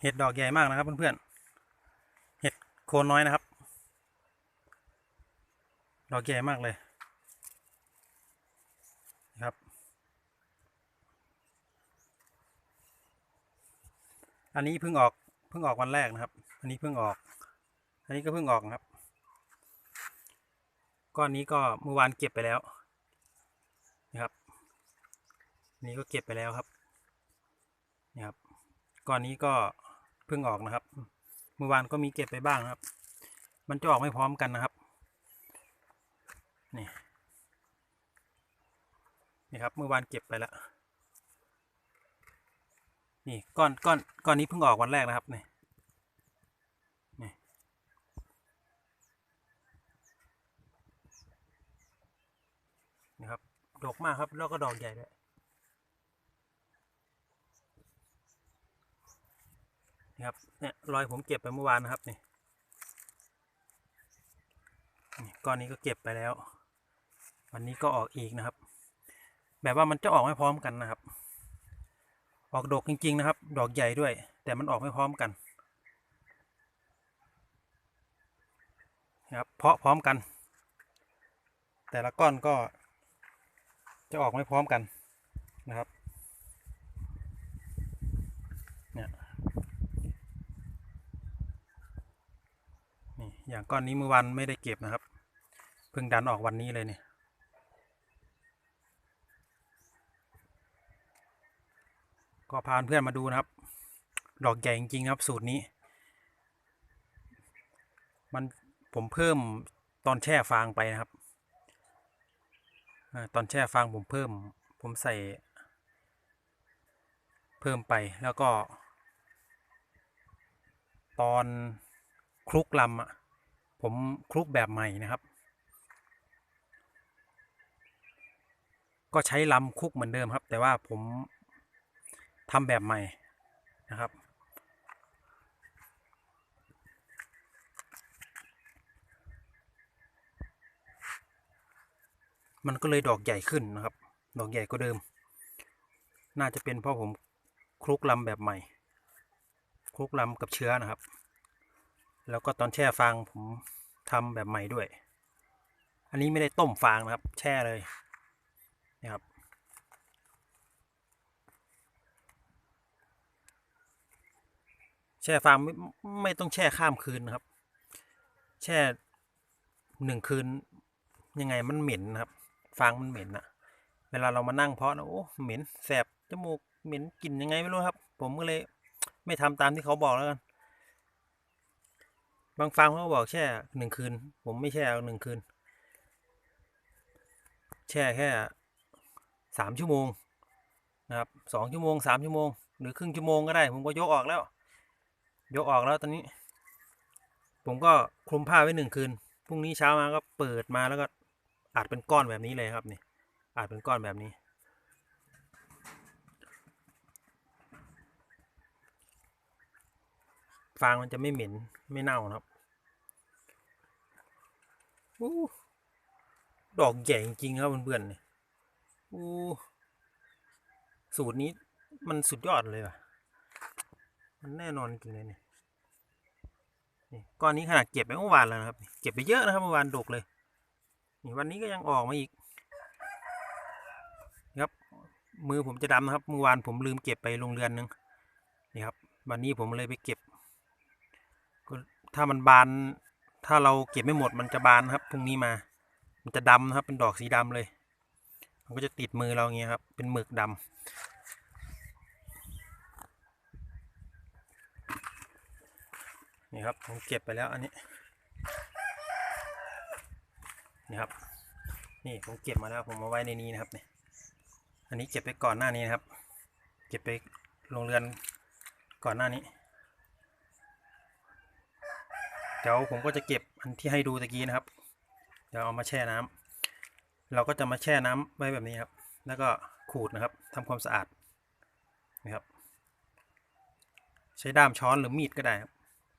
เห็ดดอกใหญ่มากนะครับ เพื่อนๆ เห็ดโคนน้อยนะครับ ดอกใหญ่มากเลยครับ อันนี้เพิ่งออกเพิ่งออกวันแรกนะครับ อันนี้เพิ่งออก อันนี้ก็เพิ่งออกครับ ก้อนนี้ก็เมื่อวานเก็บไปแล้วนะครับนนี้ก็เก็บไปแล้วครับนี่ครับ ก้อนนี้ก็ เพิ่งออกนะครับ เมื่อวานก็มีเก็บไปบ้างนะครับ มันจะออกไม่พร้อมกันนะครับ นี่นี่ครับเมื่อวานเก็บไปแล้วนี่ก้อนก้อนก้อนนี้เพิ่งออกวันแรกนะครับนี่นี่นี่ครับดกมากครับแล้วก็ดอกใหญ่ด้วย นี่ครับเนี่ยรอยผมเก็บไปเมื่อวานนะครับนี่นี่ก้อนนี้ก็เก็บไปแล้ว วันนี้ก็ออกอีกนะครับ แบบว่ามันจะออกไม่พร้อมกันนะครับ ออกดอกจริง ๆ นะครับ ดอกใหญ่ด้วย แต่มันออกไม่พร้อมกันนะครับเพาะพร้อมกัน แต่ละก้อนก็จะออกไม่พร้อมกันนะครับเนี่ย อย่างก้อนนี้เมื่อวันไม่ได้เก็บนะครับ เพิ่งดันออกวันนี้เลยเนี่ยก็พาเพื่อนมาดูนะครับ ดอกใหญ่จริงๆครับสูตรนี้ มันผมเพิ่มตอนแช่ฟางไปนะครับตอนแช่ฟางผมเพิ่ม ผมใส่ เพิ่มไปแล้วก็ ตอนคลุกลำอะ ผมคลุกแบบใหม่นะครับ ก็ใช้ลำคลุกเหมือนเดิมครับ แต่ว่าผมทำแบบใหม่นะครับ มันก็เลยดอกใหญ่ขึ้นนะครับ ดอกใหญ่กว่าเดิม น่าจะเป็นเพราะผมคลุกลำแบบใหม่คลุกลำกับเชื้อนะครับ แล้วก็ตอนแช่ฟางผมทำแบบใหม่ด้วย อันนี้ไม่ได้ต้มฟางนะครับ แช่เลยนี่ครับ แช่ฟางไม่ไม่ต้องแช่ข้ามคืนนะครับ แช่หนึ่งคืนยังไงมันเหม็นนะครับ ฟางมันเหม็นอะเวลาเรามานั่งเพาะนะโอ้เหม็นแสบจมูกเหม็นกลิ่นยังไงไม่รู้ครับ ผมก็เลยไม่ทำตามที่เขาบอกแล้วกัน บางฟาร์มเขาบอกแช่หนึ่งคืน ผมไม่แช่หนึ่งคืน แช่แค่สามชั่วโมงนะครับสองชั่วโมงสามชั่วโมง หรือครึ่งชั่วโมงก็ได้ ผมก็ยกออกแล้ว ยกออกแล้วตอนนี้ ผมก็คลุมผ้าไว้หนึ่งคืนพรุ่งนี้เช้ามาก็เปิดมาแล้วก็อาจเป็นก้อนแบบนี้เลยครับนี่อาจเป็นก้อนแบบนี้ ฟางมันจะไม่เหม็นไม่เน่านะครับอู้ดอกใหญ่จริงครับเพื่อนๆเนี่ยหูสูตรนี้มันสุดยอดเลยว่ะ มันแน่นอนจริงเลยเนี่ยนี่ก้อนนี้ขนาดเก็บไปเมื่อวานแล้วนะครับ เก็บไปเยอะนะครับเมื่อวานดกเลย นี่วันนี้ก็ยังออกมาอีกครับ มือผมจะดำนะครับ เมื่อวานผมลืมเก็บไปโรงเรือนหนึงนี่ครับ วันนี้ผมเลยไปเก็บ ก็ถ้ามันบาน ถ้าเราเก็บไม่หมดมันจะบานครับพรุ่งนี้มา มันจะดำนะครับ เป็นดอกสีดำเลย มันก็จะติดมือเราอย่างเงี้ยครับ เป็นหมึกดำนี่ครับผมเก็บไปแล้วอันนี้ นี่ครับ นี่ผมเก็บมาแล้วผมมาไว้ในนี้นะครับเนี่ยอันนี้เก็บไปก่อนหน้านี้นะครับ เก็บไปโรงเรือนก่อนหน้านี้ เดี๋ยวผมก็จะเก็บอันที่ให้ดูตะกี้นะครับ เดี๋ยวเอามาแช่น้ำเราก็จะมาแช่น้ำไว้แบบนี้ครับ แล้วก็ขูดนะครับทำความสะอาดนะครับ ใช้ด้ามช้อนหรือมีดก็ได้ครับ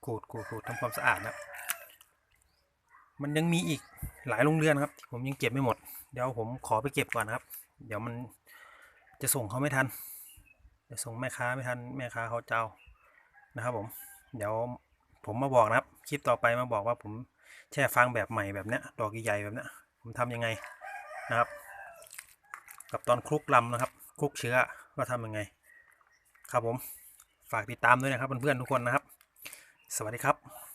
ขูดขูดขูดทำความสะอาดนะครับมันยังมีอีกหลายโรงเรือนครับที่ผมยังเก็บไม่หมด เดี๋ยวผมขอไปเก็บก่อนนะครับ เดี๋ยวมันจะส่งเขาไม่ทันจะส่งแม่ค้าไม่ทันแม่ค้าเขาเจ้านะครับผม เดี๋ยว ผมมาบอกนะครับ คลิปต่อไปมาบอกว่าผมแช่ฟางแบบใหม่แบบเนี้ย ดอกใหญ่แบบเนี้ย ผมทำยังไงนะครับ กับตอนคลุกลำนะครับ คลุกเชื้อว่าทำยังไง ครับผม ฝากติดตามด้วยนะครับเพื่อนๆทุกคนนะครับ สวัสดีครับ